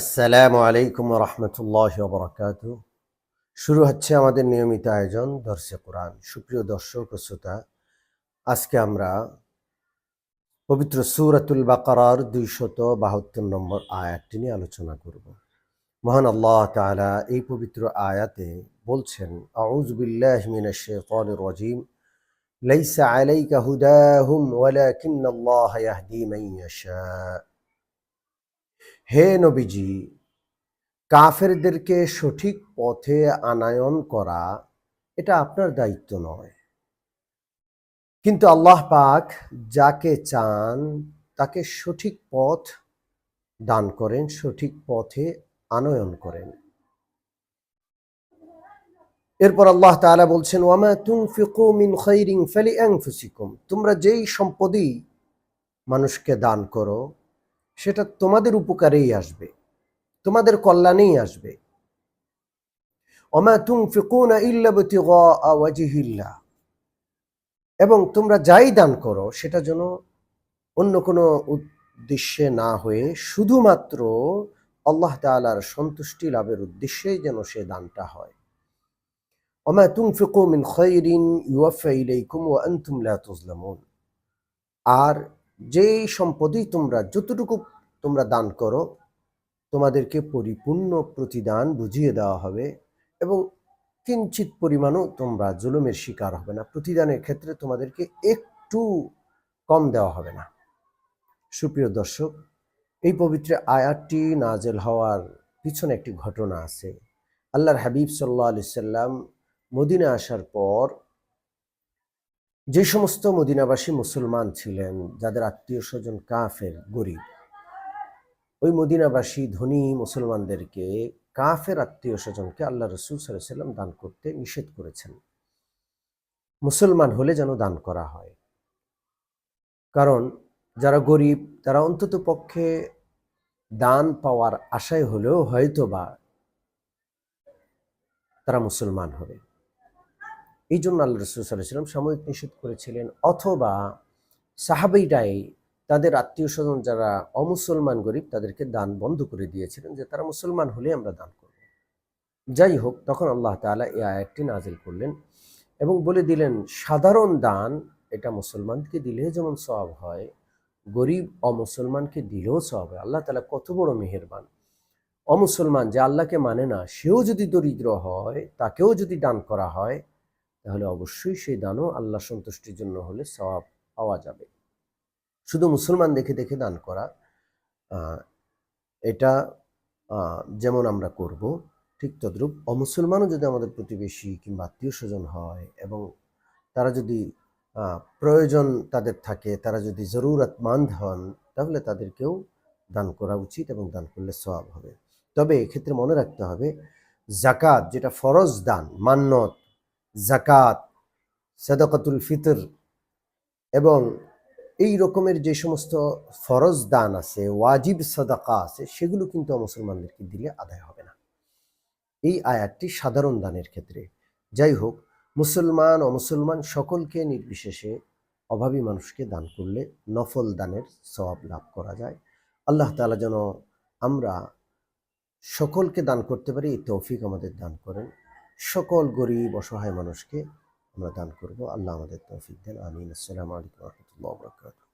আসসালামু আলাইকুম রহমতুল্লাহ বরকাত শুরু হচ্ছে আমাদের নিয়মিত আয়োজন, দর্শে কোরআন। সুপ্রিয় দর্শক ও শ্রোতা, আজকে আমরা পবিত্র সুরাতুল বাকারার দুইশত বাহাত্তর নম্বর আয়াতটি নিয়ে আলোচনা করব। মহান আল্লাহ তাআলা এই পবিত্র আয়াতে বলছেন, আউযু বিল্লাহি মিনাশ শাইতানির রাজিম। লাইসা আলাইকা হুদাহুম ওয়ালাকিন্নাল্লাহা ইয়াহদি মান ইয়াশা। হে নবীজি, কাফেরদেরকে সঠিক পথে আনায়ন করা এটা আপনার দায়িত্ব নয়। কিন্তু আল্লাহ পাক যাকে চান তাকে সঠিক পথ দান করেন, সঠিক পথে আনয়ন করেন। এরপর আল্লাহ তাআলা বলছেন, ওয়ামা তুনফিকু মিন খাইরিন ফালিআনফুসিকুম তোমরা যেই সম্পদই মানুষকে দান করো সেটা তোমাদের উপকারেই আসবে। তোমাদের কল্যাণেই আসবে। অমা তুনফিকুনা ইল্লা বিতিগা ওয়াজহিল্লাহ। এবং তোমরা যাই দান করো, সেটা যেন অন্য কোনো উদ্দেশ্যে না হয়ে শুধুমাত্র আল্লাহ তাআলার সন্তুষ্টি লাভের উদ্দেশ্যেই যেন সে দানটা হয়। অমা তুনফিকু মিন খাইরিন ইউওয়াফা ইলাইকুম ওয়া আনতুম তুজলামুন আর যেই সম্পদেই তোমরা, যতটুকু তোমরা দান করো, তোমাদেরকে পরিপূর্ণ প্রতিদান বুঝিয়ে দেওয়া হবে এবং কিঞ্চিত পরিমাণও তোমরা জুলুমের শিকার হবে না। প্রতিদানের ক্ষেত্রে তোমাদেরকে একটু কম দেওয়া হবে না। সুপ্রিয় দর্শক, এই পবিত্র আয়াতটি নাজেল হওয়ার পিছনে একটি ঘটনা আছে। আল্লাহর হাবিব সাল্লাহ আলি সাল্লাম মদিনা আসার পর যে সমস্ত মদিনাবাসী মুসলমান ছিলেন, যাদের আত্মীয় স্বজন কাফের, গরিব, ওই মদিনাবাসী ধনী মুসলমানদেরকে কাফের আত্মীয় স্বজনকে আল্লাহ রসুল সাল্লাম দান করতে নিষেধ করেছেন। মুসলমান হলে যেন দান করা হয়। কারণ যারা গরিব, তারা অন্তত পক্ষে দান পাওয়ার আশায় হলেও হয়তো বা তারা মুসলমান হবে। এই জন্য আল্লাহ রসুল সাল্লাম সাময়িক নিষেধ করেছিলেন, অথবা সাহাবিটাই তাদের আত্মীয় স্বজন যারা অমুসলমান গরিব তাদেরকে দান বন্ধ করে দিয়েছিলেন যে তারা মুসলমান হলে আমরা দান করব। যাই হোক তখন আল্লাহ তাআলা এই আয়াতটি নাজিল করলেন এবং বলে দিলেন, সাধারণ দান এটা মুসলমানকে দিলে যেমন সব হয়, গরিব অমুসলমানকে দিলেও সব হয়। আল্লাহ তালা কত বড় মেহেরবান। অমুসলমান যে আল্লাহকে মানে না, সেও যদি দরিদ্র হয়, তাকেও যদি দান করা হয় তাহলে অবশ্যই সেই দানও আল্লাহ সন্তুষ্টির জন্য হলে সওয়াব পাওয়া যাবে। শুধু মুসলমান দেখে দেখে দান করা এটা যেমন আমরা করব, ঠিক তদ্রূপ অমুসলমানও যদি আমাদের প্রতিবেশী কিংবা আত্মীয় স্বজন হয় এবং তারা যদি প্রয়োজন তাদের থাকে, তারা যদি জরুরতমান্দ হন, তাহলে তাদেরকেও দান করা উচিত এবং দান করলে সওয়াব হবে। তবে এক্ষেত্রে মনে রাখতে হবে, জাকাত যেটা ফরজ দান মান্নত জাকাত সদকাতুল ফিতর এবং এই রকমের যে সমস্ত ফরজ দান আছে, ওয়াজিব সদাকা আছে, সেগুলো কিন্তু মুসলমানদেরকে দিলে আদায় হবে না। এই আয়াতটি সাধারণ দানের ক্ষেত্রে। যাই হোক, মুসলমান অমুসলমান সকলকে নির্বিশেষে অভাবী মানুষকে দান করলে নফল দানের সবাব লাভ করা যায়। আল্লাহ তালা যেন আমরা সকলকে দান করতে পারি, এই তৌফিক আমাদের দান করেন। সকল গরিব, অসহায় মানুষকে আমরা দান করব। আল্লাহ আমাদের তৌফিক দেন। আমিন। আসসালামু আলাইকুম রহমতুল্লাহ বরকাত